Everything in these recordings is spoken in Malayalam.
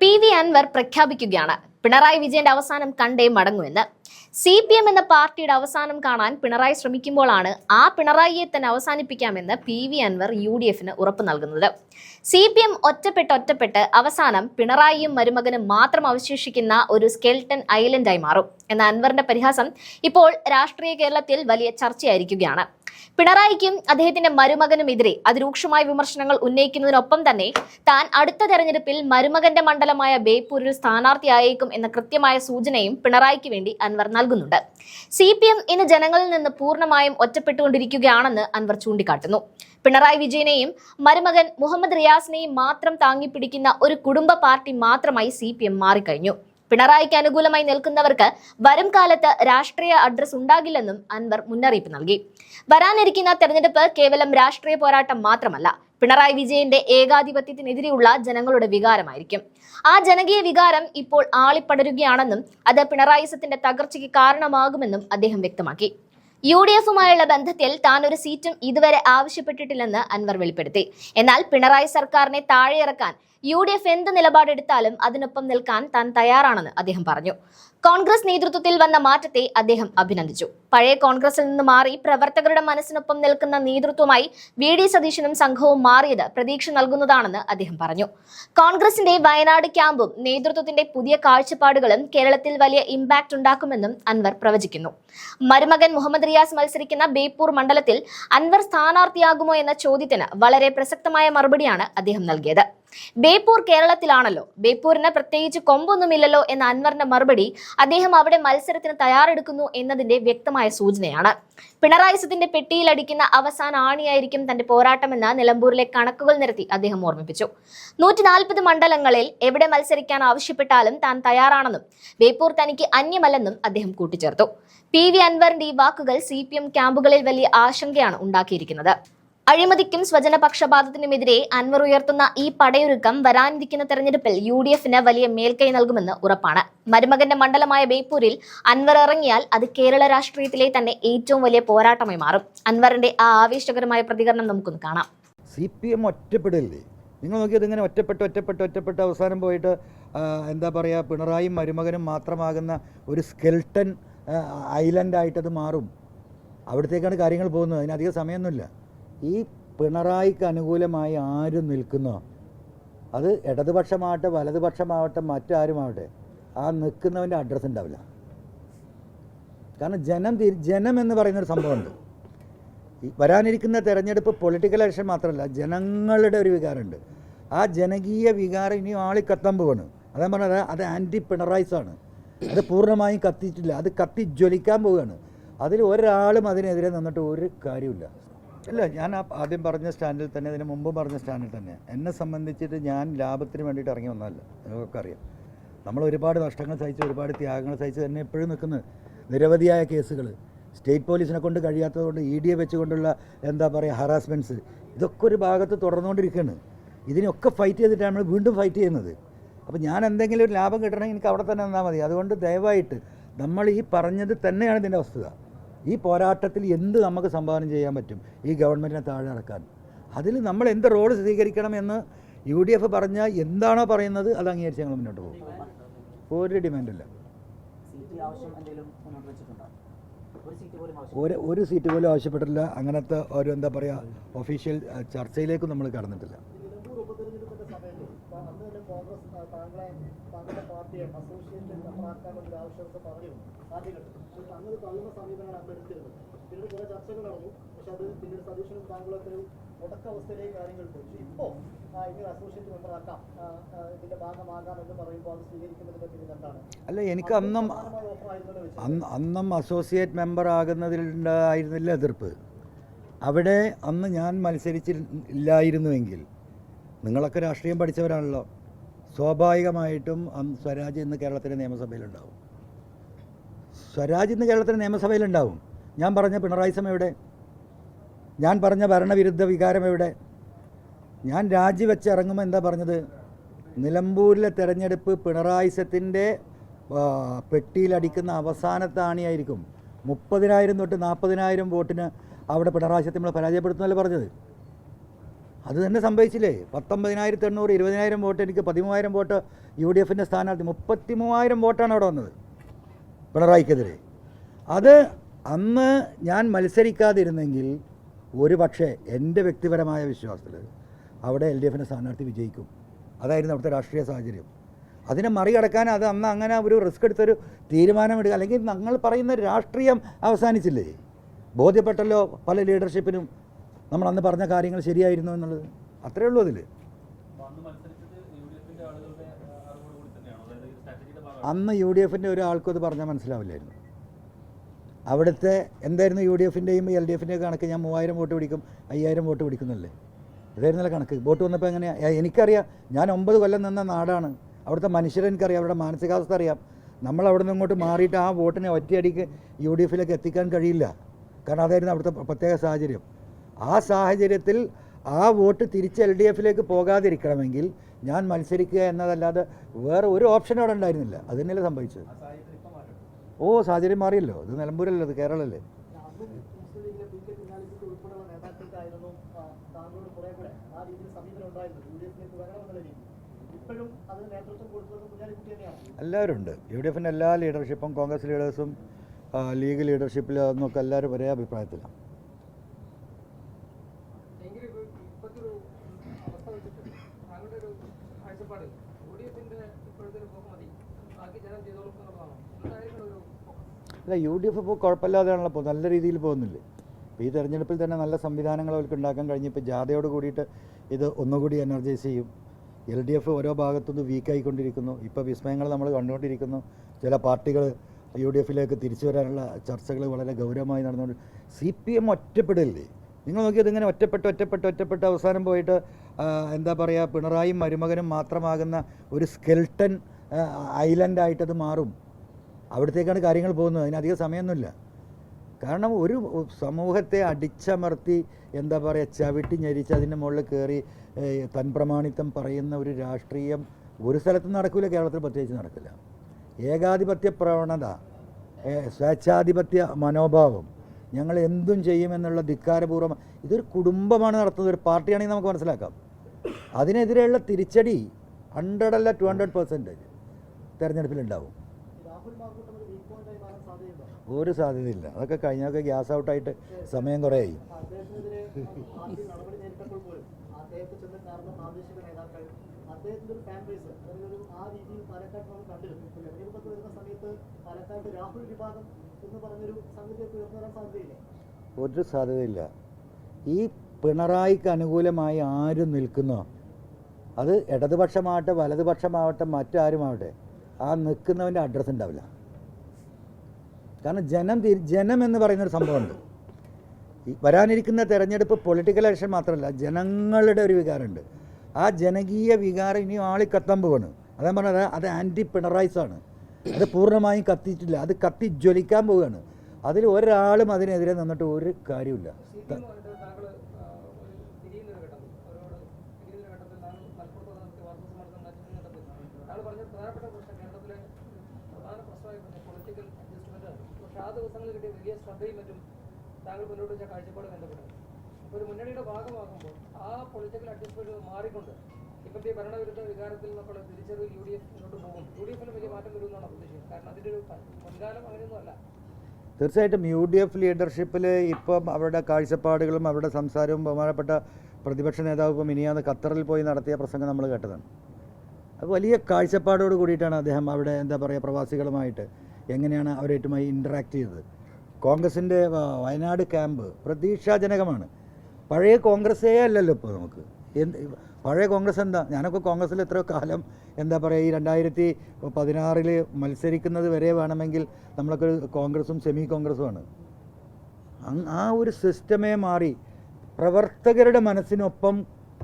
പി വി അൻവർ പ്രഖ്യാപിക്കുകയാണ്. പിണറായി വിജയന്റെ അവസാനം കണ്ടേ മടങ്ങുമെന്ന്. സി പി എം എന്ന പാർട്ടിയുടെ അവസാനം കാണാൻ പിണറായി ശ്രമിക്കുമ്പോഴാണ് ആ പിണറായിയെ തന്നെ അവസാനിപ്പിക്കാമെന്ന് P V Anvar U D എഫിന് ഉറപ്പ് നൽകുന്നത്. സി പി എം ഒറ്റപ്പെട്ട് ഒറ്റപ്പെട്ട് അവസാനം പിണറായിയും മരുമകനും മാത്രം അവശേഷിക്കുന്ന ഒരു സ്കെൽട്ടൺ ഐലൻഡായി മാറും. എന്ന അൻവറിന്റെ പരിഹാസം ഇപ്പോൾ രാഷ്ട്രീയ കേരളത്തിൽ വലിയ ചർച്ചയായിരിക്കുകയാണ്. പിണറായിക്കും അദ്ദേഹത്തിന്റെ മരുമകനുമെതിരെ അതിരൂക്ഷമായ വിമർശനങ്ങൾ ഉന്നയിക്കുന്നതിനൊപ്പം തന്നെ താൻ അടുത്ത തെരഞ്ഞെടുപ്പിൽ മരുമകന്റെ മണ്ഡലമായ ബേപ്പൂരിൽ സ്ഥാനാർത്ഥിയായേക്കും എന്ന കൃത്യമായ സൂചനയും പിണറായിക്ക് വേണ്ടി അൻവർ നൽകുന്നുണ്ട്. സി പി എം ഇന്ന് ജനങ്ങളിൽ നിന്ന് പൂർണമായും ഒറ്റപ്പെട്ടുകൊണ്ടിരിക്കുകയാണെന്ന് അൻവർ ചൂണ്ടിക്കാട്ടുന്നു. പിണറായി വിജയനെയും മരുമകൻ മുഹമ്മദ് റിയാസിനെയും മാത്രം താങ്ങിപ്പിടിക്കുന്ന ഒരു കുടുംബ പാർട്ടി മാത്രമായി സി പി എം മാറിക്കഴിഞ്ഞു. പിണറായിക്ക് അനുകൂലമായി നിൽക്കുന്നവർക്ക് വരും കാലത്ത് രാഷ്ട്രീയ അഡ്രസ് ഉണ്ടാകില്ലെന്നും അൻവർ മുന്നറിയിപ്പ് നൽകി. വരാനിരിക്കുന്ന തെരഞ്ഞെടുപ്പ് കേവലം രാഷ്ട്രീയ പോരാട്ടം മാത്രമല്ല പിണറായി വിജയന്റെ ഏകാധിപത്യത്തിനെതിരെയുള്ള ജനങ്ങളുടെ വികാരമായിരിക്കും. ആ ജനകീയ വികാരം ഇപ്പോൾ ആളിപ്പടരുകയാണെന്നും അത് പിണറായിസത്തിന്റെ തകർച്ചയ്ക്ക് കാരണമാകുമെന്നും അദ്ദേഹം വ്യക്തമാക്കി. യു ഡി എഫുമായുള്ള ബന്ധത്തിൽ താൻ ഒരു സീറ്റും ഇതുവരെ ആവശ്യപ്പെട്ടിട്ടില്ലെന്ന് അൻവർ വെളിപ്പെടുത്തി. എന്നാൽ പിണറായി സർക്കാരിനെ താഴെയിറക്കാൻ യു ഡി എഫ് എന്ത് നിലപാടെടുത്താലും അതിനൊപ്പം നിൽക്കാൻ താൻ തയ്യാറാണെന്ന് അദ്ദേഹം പറഞ്ഞു. കോൺഗ്രസ് നേതൃത്വത്തിൽ വന്ന മാറ്റത്തെ അദ്ദേഹം അഭിനന്ദിച്ചു. പഴയ കോൺഗ്രസിൽ നിന്ന് മാറി പ്രവർത്തകരുടെ മനസ്സിനൊപ്പം നിൽക്കുന്ന നേതൃത്വമായി വി. ഡി. സതീശനും സംഘവും മാറിയത് പ്രതീക്ഷ നൽകുന്നതാണെന്ന് അദ്ദേഹം പറഞ്ഞു. കോൺഗ്രസിന്റെ വയനാട് ക്യാമ്പും നേതൃത്വത്തിന്റെ പുതിയ കാഴ്ചപ്പാടുകളും കേരളത്തിൽ വലിയ ഇമ്പാക്ട് ഉണ്ടാക്കുമെന്നും അൻവർ പ്രവചിക്കുന്നു. മരുമകൻ മുഹമ്മദ് റിയാസ് മത്സരിക്കുന്ന ബേപ്പൂർ മണ്ഡലത്തിൽ അൻവർ സ്ഥാനാർത്ഥിയാകുമോ എന്ന ചോദ്യത്തിന് വളരെ പ്രസക്തമായ മറുപടിയാണ് അദ്ദേഹം നൽകിയത്. ബേപ്പൂർ കേരളത്തിലാണല്ലോ. ബേപ്പൂരിന് പ്രത്യേകിച്ച് കൊമ്പൊന്നുമില്ലല്ലോ എന്ന അൻവറിന്റെ മറുപടി അദ്ദേഹം അവിടെ മത്സരത്തിന് തയ്യാറെടുക്കുന്നു എന്നതിന്റെ വ്യക്തമായ സൂചനയാണ്. പിണറായി സത്തിന്റെ പെട്ടിയിലടിക്കുന്ന അവസാന ആണിയായിരിക്കും തന്റെ പോരാട്ടമെന്ന് നിലമ്പൂരിലെ കണക്കുകൾ നിരത്തി അദ്ദേഹം ഓർമ്മിപ്പിച്ചു. നൂറ്റി നാൽപ്പത് മണ്ഡലങ്ങളിൽ എവിടെ മത്സരിക്കാൻ ആവശ്യപ്പെട്ടാലും താൻ തയ്യാറാണെന്നും ബേപ്പൂർ തനിക്ക് അന്യമല്ലെന്നും അദ്ദേഹം കൂട്ടിച്ചേർത്തു. പി വി അൻവറിന്റെ ഈ വാക്കുകൾ സി പി എം ക്യാമ്പുകളിൽ വലിയ ആശങ്കയാണ് ഉണ്ടാക്കിയിരിക്കുന്നത്. അഴിമതിക്കും സ്വജനപക്ഷപാതത്തിനുമെതിരെ അൻവർ ഉയർത്തുന്ന ഈ പടയൊരുക്കം വരാനിരിക്കുന്ന തെരഞ്ഞെടുപ്പിൽ യു ഡി എഫിന് വലിയ മേൽക്കൈ നൽകുമെന്ന് ഉറപ്പാണ്. മരുമകന്റെ മണ്ഡലമായ ബേപ്പൂരിൽ അൻവർ ഇറങ്ങിയാൽ അത് കേരള രാഷ്ട്രീയത്തിലെ തന്നെ ഏറ്റവും വലിയ പോരാട്ടമായി മാറും. അൻവറിന്റെ ആ ആവേശകരമായ പ്രതികരണം നമുക്കൊന്ന് കാണാം. സി പി എം ഒറ്റപ്പെടില്ലേ? നിങ്ങൾ നോക്കിയത് ഇങ്ങനെ ഒറ്റപ്പെട്ട് ഒറ്റപ്പെട്ട് ഒറ്റപ്പെട്ട് അവസാനം പോയിട്ട് എന്താ പറയുക പിണറായി മരുമകനും മാത്രമാകുന്ന ഒരു സ്കെൽട്ടൻ ഐലൻഡായിട്ടത് മാറും. അവിടത്തേക്കാണ് കാര്യങ്ങൾ പോകുന്നത്. അതിനധികം സമയമൊന്നുമില്ല. ഈ പിണറായിക്ക് അനുകൂലമായി ആരും നിൽക്കുന്നോ? അത് ഇടതുപക്ഷമാവട്ടെ വലതുപക്ഷമാവട്ടെ മറ്റാരുമാവട്ടെ ആ നിൽക്കുന്നവന്റെ അഡ്രസ്സ് ഉണ്ടാവില്ല. കാരണം ജനം ജനം എന്ന് പറയുന്നൊരു സംഭവമുണ്ട്. വരാനിരിക്കുന്ന തെരഞ്ഞെടുപ്പ് പൊളിറ്റിക്കൽ ഇലക്ഷൻ മാത്രമല്ല ജനങ്ങളുടെ ഒരു വികാരമുണ്ട്. ആ ജനകീയ വികാരം ഇനി ആളി കത്താൻ പോവാണ്. അതാ പറഞ്ഞത് അത് ആന്റി പിണറായിസാണ് അത് പൂർണമായും കത്തിയിട്ടില്ല അത് കത്തി ജ്വലിക്കാൻ പോവുകയാണ് അതിൽ ഒരാളും അതിനെതിരെ നിന്നിട്ട് ഒരു കാര്യമില്ല ഇല്ല ഞാൻ ആദ്യം പറഞ്ഞ സ്റ്റാൻഡിൽ തന്നെ ഇതിന് മുമ്പ് പറഞ്ഞ സ്റ്റാൻഡിൽ തന്നെ. എന്നെ സംബന്ധിച്ചിട്ട് ഞാൻ ലാഭത്തിന് വേണ്ടിയിട്ട് ഇറങ്ങി വന്നതല്ല. നിങ്ങൾക്കൊക്കെ അറിയാം. നമ്മൾ ഒരുപാട് നഷ്ടങ്ങൾ സഹിച്ച് ഒരുപാട് ത്യാഗങ്ങൾ സഹിച്ച് തന്നെ എപ്പോഴും നിൽക്കുന്നത് നിരവധിയായ കേസുകൾ സ്റ്റേറ്റ് പോലീസിനെ കൊണ്ട് കഴിയാത്തതുകൊണ്ട് ഇ ഡി എ വെച്ചുകൊണ്ടുള്ള എന്താ പറയുക ഹറാസ്മെന്റ്സ് ഇതൊക്കെ ഒരു ഭാഗത്ത് തുടർന്നുകൊണ്ടിരിക്കുകയാണ്. ഇതിനൊക്കെ ഫൈറ്റ് ചെയ്തിട്ടാണ് നമ്മൾ വീണ്ടും ഫൈറ്റ് ചെയ്യുന്നത്. അപ്പോൾ ഞാൻ എന്തെങ്കിലും ഒരു ലാഭം കിട്ടണമെങ്കിൽ എനിക്ക് അവിടെ തന്നെ നിന്നാൽ മതി. അതുകൊണ്ട് ദയവായിട്ട് നമ്മൾ ഈ പറഞ്ഞത് തന്നെയാണ് ഇതിന്റെ വസ്തുത. ഈ പോരാട്ടത്തിൽ എന്ത് നമുക്ക് സംഭാവന ചെയ്യാൻ പറ്റും? ഈ ഗവൺമെന്റിനെ താഴെ ഇറക്കാൻ. അതിൽ നമ്മൾ എന്ത് റോൾ സ്വീകരിക്കണം എന്ന് യു ഡി എഫ് പറഞ്ഞാൽ എന്താണോ പറയുന്നത് അത് അംഗീകരിച്ച് ഞങ്ങൾ മുന്നോട്ട് പോകും. ഒരു ഡിമാൻഡില്ല. സീറ്റ് ആവശ്യം എന്തെങ്കിലും മുന്നോട്ട് വെച്ചിട്ടുണ്ടോ ഒരു സീറ്റ് പോലും ആവശ്യം ഒരു ഒരു സീറ്റ് പോലും ആവശ്യപ്പെട്ടിട്ടില്ല. അങ്ങനത്തെ ഒരു എന്താ പറയുക ഒഫീഷ്യൽ ചർച്ചയിലേക്കും നമ്മൾ കടന്നിട്ടില്ല. കോൺഗ്രസ് താങ്കളെ താങ്കളുടെ പാർട്ടിയെ അസോസിയേറ്റ് ആവശ്യമൊക്കെ പറഞ്ഞിരുന്നു. പക്ഷേ തള്ളുന്ന സമീപനമാണ് അന്ന് എടുത്തിരുന്നത് പിന്നീട് കുറെ ചർച്ചകൾ നടന്നു. പക്ഷെ അത് പിന്നീട് താങ്കളൊക്കെ ഒരു കാര്യങ്ങൾ പോയി. പക്ഷേ ഇപ്പോൾ ഇങ്ങനെ അസോസിയേറ്റ് മെമ്പറാക്കാം. ആ, ആ, ഇതിന്റെ ഭാഗമാകാം എന്ന് പറയുമ്പോൾ അത് സ്വീകരിക്കുന്നതിന്റെ അല്ല എനിക്ക് അന്നും അന്ന് അസോസിയേറ്റ് മെമ്പർ ആകുന്നതിലുണ്ടായിരുന്നില്ല എതിർപ്പ്. അവിടെ അന്ന് ഞാൻ മത്സരിച്ചില്ലായിരുന്നുവെങ്കിൽ നിങ്ങളൊക്കെ രാഷ്ട്രീയം പഠിച്ചവരാണല്ലോ. സ്വാഭാവികമായിട്ടും സ്വരാജ് ഇന്ന് കേരളത്തിലെ നിയമസഭയിലുണ്ടാവും. സ്വരാജ് ഇന്ന് കേരളത്തിന്റെ നിയമസഭയിലുണ്ടാവും. ഞാൻ പറഞ്ഞ പിണറായിസം എവിടെ? ഞാൻ പറഞ്ഞ ഭരണവിരുദ്ധ വികാരം എവിടെ? ഞാൻ രാജിവെച്ച് ഇറങ്ങുമ്പോൾ എന്താ പറഞ്ഞത്? നിലമ്പൂരിലെ തെരഞ്ഞെടുപ്പ് പിണറായിസത്തിന്റെ പെട്ടിയിലടിക്കുന്ന അവസാനത്തെ ആണിയായിരിക്കും മുപ്പതിനായിരം തൊട്ട് നാൽപ്പതിനായിരം വോട്ടിന് അവിടെ പിണറായി സത്യം നമ്മൾ പരാജയപ്പെടുത്തുന്നല്ലേ പറഞ്ഞത്? അത് തന്നെ സംഭവിച്ചില്ലേ? പത്തൊമ്പതിനായിരത്തി എണ്ണൂറ് ഇരുപതിനായിരം വോട്ട് എനിക്ക് പതിമൂവായിരം വോട്ട് യു ഡി എഫിന്റെ സ്ഥാനാർത്ഥി മുപ്പത്തി മൂവായിരം വോട്ടാണ് അവിടെ വന്നത്. പിണറായിക്കെതിരെ. അത് അന്ന് ഞാൻ മത്സരിക്കാതിരുന്നെങ്കിൽ ഒരു പക്ഷേ എന്റെ വ്യക്തിപരമായ വിശ്വാസത്തിൽ അവിടെ എൽ ഡി എഫിന്റെ സ്ഥാനാർത്ഥി വിജയിക്കും. അതായിരുന്നു അവിടുത്തെ രാഷ്ട്രീയ സാഹചര്യം. അതിനെ മറികടക്കാൻ അത് അന്ന് അങ്ങനെ ഒരു റിസ്ക് എടുത്തൊരു തീരുമാനമെടുക്കുക അല്ലെങ്കിൽ ഞങ്ങൾ പറയുന്ന രാഷ്ട്രീയം അവസാനിച്ചില്ലേ? ബോധ്യപ്പെട്ടല്ലോ പല ലീഡർഷിപ്പിനും നമ്മൾ അന്ന് പറഞ്ഞ കാര്യങ്ങൾ ശരിയായിരുന്നു എന്നുള്ളത്. അത്രയേ ഉള്ളൂ അതിൽ അന്ന് മത്സരിച്ചത് യു ഡി എഫിന്റെ ആളുകളുടെ അറിവോടുകൂടി തന്നെയാണോ അതായത് ഈ സ്ട്രാറ്റജിയുടെ ഭാഗമാണ് അന്ന് യു ഡി എഫിന്റെ ഒരാൾക്കും അത് പറഞ്ഞാൽ മനസ്സിലാവില്ലായിരുന്നു. അവിടുത്തെ എന്തായിരുന്നു യു ഡി എഫിന്റെയും എൽ ഡി എഫിന്റെയും കണക്ക്? ഞാൻ മൂവായിരം വോട്ട് പിടിക്കും അയ്യായിരം വോട്ട് പിടിക്കുന്നല്ലേ? ഇതായിരുന്നല്ല കണക്ക്. വോട്ട് വന്നപ്പോൾ എങ്ങനെയാണ് എനിക്കറിയാം ഞാൻ ഒമ്പത് കൊല്ലം നിന്ന നാടാണ്. അവിടുത്തെ മനുഷ്യരെ എനിക്കറിയാം അവരുടെ മാനസികാവസ്ഥ അറിയാം. നമ്മൾ അവിടെ നിന്ന് ഇങ്ങോട്ട് മാറിയിട്ട് ആ വോട്ടിനെ ഒറ്റയടിക്ക് യു ഡി എഫിലേക്ക് എത്തിക്കാൻ കഴിയില്ല. കാരണം അതായിരുന്നു അവിടുത്തെ പ്രത്യേക സാഹചര്യം. ആ സാഹചര്യത്തിൽ ആ വോട്ട് തിരിച്ച് എൽ ഡി എഫിലേക്ക് പോകാതിരിക്കണമെങ്കിൽ ഞാൻ മത്സരിക്കുക എന്നതല്ലാതെ വേറെ ഒരു ഓപ്ഷൻ അവിടെ ഉണ്ടായിരുന്നില്ല. അത് തന്നെയല്ലേ സംഭവിച്ചത്. ഓ സാഹചര്യം മാറിയല്ലോ. ഇത് നിലമ്പൂരല്ലോ അത് കേരളല്ലേ. എല്ലാവരും ഉണ്ട് യു ഡി എഫിന്റെ എല്ലാ ലീഡർഷിപ്പും കോൺഗ്രസ് ലീഡേഴ്സും ലീഗ് ലീഡർഷിപ്പിൽ എന്നൊക്കെ എല്ലാവരും ഒരേ അഭിപ്രായത്തിലാണ്. അല്ല യു ഡി എഫ് ഇപ്പോൾ കുഴപ്പമില്ലാതെയാണല്ലോ നല്ല രീതിയിൽ പോകുന്നില്ലേ? ഇപ്പോൾ ഈ തെരഞ്ഞെടുപ്പിൽ തന്നെ നല്ല സംവിധാനങ്ങൾ അവർക്ക് ഉണ്ടാക്കാൻ കഴിഞ്ഞ് ഇപ്പോൾ ജാഥയോട് കൂടിയിട്ട് ഇത് ഒന്നുകൂടി എനർജൈസ് ചെയ്യും. എൽ ഡി എഫ് ഓരോ ഭാഗത്തുനിന്ന് വീക്കായിക്കൊണ്ടിരിക്കുന്നു ഇപ്പോൾ വിസ്മയങ്ങൾ നമ്മൾ കണ്ടുകൊണ്ടിരിക്കുന്നു. ചില പാർട്ടികൾ യു ഡി എഫിലേക്ക് തിരിച്ചു വരാനുള്ള ചർച്ചകൾ വളരെ ഗൗരവമായി നടന്നുകൊണ്ട് സി പി എം ഒറ്റപ്പെടില്ലേ? നിങ്ങൾ നോക്കിയത് ഇങ്ങനെ ഒറ്റപ്പെട്ട് ഒറ്റപ്പെട്ട് ഒറ്റപ്പെട്ട് അവസാനം പോയിട്ട് എന്താ പറയുക പിണറായിയും മരുമകനും മാത്രമാകുന്ന ഒരു സ്കെൽട്ടൻ ഐലൻഡായിട്ടത് മാറും. അവിടത്തേക്കാണ് കാര്യങ്ങൾ പോകുന്നത്. അതിനധികം സമയമൊന്നുമില്ല. കാരണം ഒരു സമൂഹത്തെ അടിച്ചമർത്തി എന്താ പറയുക ചവിട്ടി ഞെരിച്ച് അതിന്റെ മുകളിൽ കയറി തൻപ്രമാണിത്വം പറയുന്ന ഒരു രാഷ്ട്രീയം ഒരു സ്ഥലത്തും നടക്കില്ല കേരളത്തിൽ പ്രത്യേകിച്ച് നടക്കില്ല. ഏകാധിപത്യ പ്രവണത സ്വേച്ഛാധിപത്യ മനോഭാവം ഞങ്ങൾ എന്തും ചെയ്യുമെന്നുള്ള ധിക്കാരപൂർവം ഇതൊരു കുടുംബമാണ് നടത്തുന്നത് ഒരു പാർട്ടിയാണെങ്കിൽ നമുക്ക് മനസ്സിലാക്കാം. അതിനെതിരെയുള്ള തിരിച്ചടി ഹൺഡ്രഡ് അല്ല ടു ഹൺഡ്രഡ് പെർസെന്റേജ് തെരഞ്ഞെടുപ്പിലുണ്ടാവും. ഒരു സാധ്യതയില്ല. അതൊക്കെ കഴിഞ്ഞൊക്കെ ഗ്യാസ് ഔട്ടായിട്ട് സമയം കുറേ ആയി അദ്ദേഹത്തിനെതിരെ പാർട്ടി പോലും അദ്ദേഹത്തെ ചെന്ന് കാണുന്ന പ്രാദേശിക നേതാക്കൾ അദ്ദേഹത്തിന്റെ ഒരു ഫാൻ ബേസ് അല്ലെങ്കിൽ ഒരു ആ രീതിയിൽ പാലക്കാട് നമ്മൾ കണ്ടിരുന്നു തെരഞ്ഞെടുപ്പൊക്കെ വരുന്ന സമയത്ത് ഒരു സാധ്യതയില്ല. ഈ പിണറായിക്ക് അനുകൂലമായി ആര് നിൽക്കുന്നോ? അത് ഇടതുപക്ഷമാവട്ടെ വലതുപക്ഷമാവട്ടെ മറ്റാരുമാവട്ടെ ആ നിൽക്കുന്നവന്റെ അഡ്രസ്സ് ഉണ്ടാവില്ല. കാരണം ജനം ജനം എന്ന് പറയുന്നൊരു സംഭവമുണ്ട്. ഈ വരാനിരിക്കുന്ന തെരഞ്ഞെടുപ്പ് പൊളിറ്റിക്കൽ ഇലക്ഷൻ മാത്രമല്ല ജനങ്ങളുടെ ഒരു വികാരമുണ്ട്. ആ ജനകീയ വികാരം ഇനി ആളിക്കത്താൻ പോവാണ്. അതാ പറഞ്ഞത് അത് ആന്റി പിണറായിസാണ് അത് പൂർണമായും കത്തിയിട്ടില്ല അത് കത്തി ജ്വലിക്കാൻ പോവുകയാണ്. അതിൽ ഒരാളും അതിനെതിരെ നിന്നിട്ട് ഒരു കാര്യമില്ല താങ്കൾ മുന്നോട്ട് വെച്ച കാഴ്ചപ്പാട് ഒരു മുന്നണിയുടെ ഭാഗമാകുമ്പോൾ ആ പൊളിറ്റിക്കൽ അഡ്ജസ്റ്റ്മെന്റ് മാറിക്കൊണ്ട് ഇപ്പോഴത്തെ ഭരണവിരുദ്ധ വികാരത്തിൽ നമ്മൾ തിരിച്ചത് യു ഡി എഫ് മുന്നോട്ട് പോകും. യു ഡി എഫിന് വലിയ മാറ്റം വരുമെന്നാണ് പ്രതീക്ഷിക്കുന്നത് കാരണം അതിന്റെ ഒരു മുൻകാലം അങ്ങനെയൊന്നും അല്ല. തീർച്ചയായിട്ടും യു ഡി എഫ് ലീഡർഷിപ്പിൽ ഇപ്പം അവരുടെ കാഴ്ചപ്പാടുകളും അവരുടെ സംസാരവും ബഹുമാനപ്പെട്ട പ്രതിപക്ഷ നേതാവ് ഇപ്പം ഇനിയാന്ന് ഖത്തറിൽ പോയി നടത്തിയ പ്രസംഗം നമ്മൾ കേട്ടതാണ്. അത് വലിയ കാഴ്ചപ്പാടോട് കൂടിയിട്ടാണ് അദ്ദേഹം അവിടെ എന്താ പറയുക പ്രവാസികളുമായിട്ട് എങ്ങനെയാണ് അവരായിട്ടുമായി ഇന്ററാക്ട് ചെയ്തത്. കോൺഗ്രസിന്റെ വയനാട് ക്യാമ്പ് പ്രതീക്ഷാജനകമാണ്. പഴയ കോൺഗ്രസ്സേ അല്ലല്ലോ ഇപ്പോൾ നമുക്ക്. എന്ത് പഴയ കോൺഗ്രസ് എന്താ? ഞാനൊക്കെ കോൺഗ്രസ്സിൽ എത്ര കാലം എന്താ പറയുക ഈ രണ്ടായിരത്തി പതിനാറിൽ മത്സരിക്കുന്നത് വരെ വേണമെങ്കിൽ നമ്മളൊക്കെ കോൺഗ്രസും സെമി കോൺഗ്രസുമാണ് ആ ഒരു സിസ്റ്റമേ മാറി. പ്രവർത്തകരുടെ മനസ്സിനൊപ്പം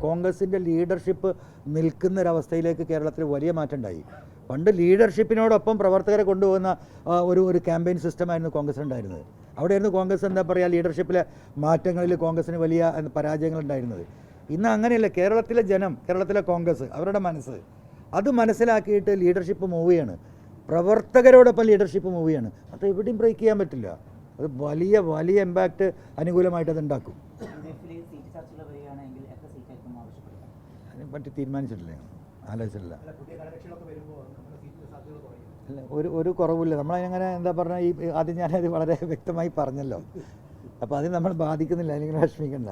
കോൺഗ്രസിന്റെ ലീഡർഷിപ്പ് നിൽക്കുന്നൊരവസ്ഥയിലേക്ക് കേരളത്തിൽ വലിയ മാറ്റം ഉണ്ടായി പണ്ട് ലീഡർഷിപ്പിനോടൊപ്പം പ്രവർത്തകരെ കൊണ്ടുപോകുന്ന ഒരു ഒരു ക്യാമ്പയിൻ സിസ്റ്റമായിരുന്നു കോൺഗ്രസ് ഉണ്ടായിരുന്നത്. അവിടെയായിരുന്നു കോൺഗ്രസ് എന്താ പറയുക ലീഡർഷിപ്പിലെ മാറ്റങ്ങളിൽ കോൺഗ്രസിന് വലിയ പരാജയങ്ങൾ ഉണ്ടായിരുന്നത്. ഇന്ന് അങ്ങനെയല്ല കേരളത്തിലെ ജനം കേരളത്തിലെ കോൺഗ്രസ് അവരുടെ മനസ്സ്. അത് മനസ്സിലാക്കിയിട്ട് ലീഡർഷിപ്പ് മൂവ് ചെയ്യാണ്. പ്രവർത്തകരോടൊപ്പം ലീഡർഷിപ്പ് മൂവ് ചെയ്യാണ്. അത് എവിടെയും ബ്രേക്ക് ചെയ്യാൻ പറ്റില്ല. അത് വലിയ വലിയ ഇമ്പാക്റ്റ് അനുകൂലമായിട്ട് അത് ഉണ്ടാക്കും. പറ്റി തീരുമാനിച്ചിട്ടില്ല? ആലോചിച്ചിട്ടില്ല. അല്ല ഒരു ഒരു കുറവില്ല നമ്മളങ്ങനെ എന്താ പറഞ്ഞാൽ ഈ ആദ്യം ഞാനത് വളരെ വ്യക്തമായി പറഞ്ഞല്ലോ. അപ്പോൾ അത് നമ്മൾ ബാധിക്കുന്നില്ല. അല്ലെങ്കിൽ വിഷമിക്കണ്ട.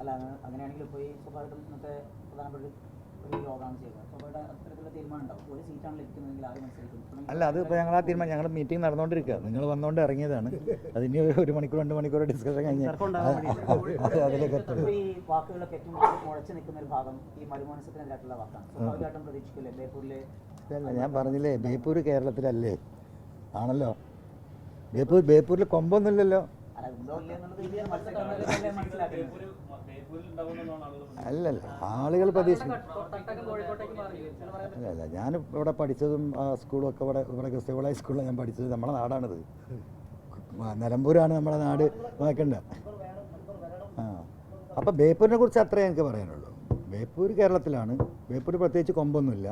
അല്ല അങ്ങനെയാണെങ്കിൽ ഇപ്പോൾ ഈ സ്വാഭാവികമായിട്ടും ഇന്നത്തെ പ്രധാനപ്പെട്ട അല്ല അത് ഇപ്പോൾ ഞങ്ങൾ ആ തീരുമാനം ഞങ്ങൾ മീറ്റിംഗ് നടന്നുകൊണ്ടിരിക്കുക നിങ്ങൾ വന്നുകൊണ്ട് ഇറങ്ങിയതാണ്. അത് ഇനി ഒരു- മണിക്കൂർ രണ്ട് മണിക്കൂർ ഡിസ്കഷൻ കഴിഞ്ഞ് അത് അതിലേക്ക് എത്തും ഇപ്പോൾ ഈ വാക്കുകളൊക്കെ ഏറ്റവും മുഴച്ചു നിൽക്കുന്ന ഒരു ഭാഗം ഈ മരുമനസത്തിനെതിരായിട്ടുള്ള വാക്കാണ്. സ്വാഭാവികമായിട്ടും പ്രതീക്ഷിക്കില്ലേ? ബേപ്പൂരിലെ അല്ല ഞാൻ പറഞ്ഞില്ലേ ബേപ്പൂർ കേരളത്തിലല്ലേ? ആണല്ലോ. ബേപ്പൂർ ബേപ്പൂരിൽ കൊമ്പൊന്നുമില്ലല്ലോ. അല്ലല്ല ആളുകൾ പ്രതീക്ഷിക്കും അല്ല അല്ല ഞാൻ ഇവിടെ പഠിച്ചതും ആ സ്കൂളും ഒക്കെ ഇവിടെ ഇവിടെ കോളേജ് ഹൈസ്കൂളിൽ ഞാൻ പഠിച്ചത്. നമ്മുടെ നാടാണിത്. നിലമ്പൂരാണ് നമ്മുടെ നാട്. നോക്കണ്ട. ആ അപ്പം ബേപ്പൂരിനെ കുറിച്ച് അത്രേ എനിക്ക് പറയാനുള്ളൂ. ബേപ്പൂർ കേരളത്തിലാണ്. ബേപ്പൂർ പ്രത്യേകിച്ച് കൊമ്പൊന്നുമില്ല.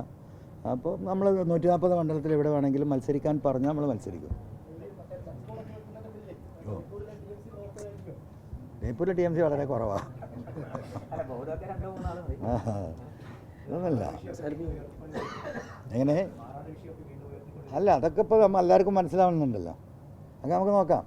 അപ്പോൾ നമ്മൾ നൂറ്റി നാൽപ്പത് മണ്ഡലത്തിൽ എവിടെ വേണമെങ്കിലും മത്സരിക്കാൻ പറഞ്ഞാൽ നമ്മൾ മത്സരിക്കും. ബേപ്പൂരിൽ ടി എം സി വളരെ കുറവാണ്. ഇതൊന്നല്ല. എങ്ങനെ? അല്ല അതൊക്കെ ഇപ്പോൾ എല്ലാവർക്കും മനസ്സിലാവുന്നുണ്ടല്ലോ. അതൊക്കെ നമുക്ക് നോക്കാം.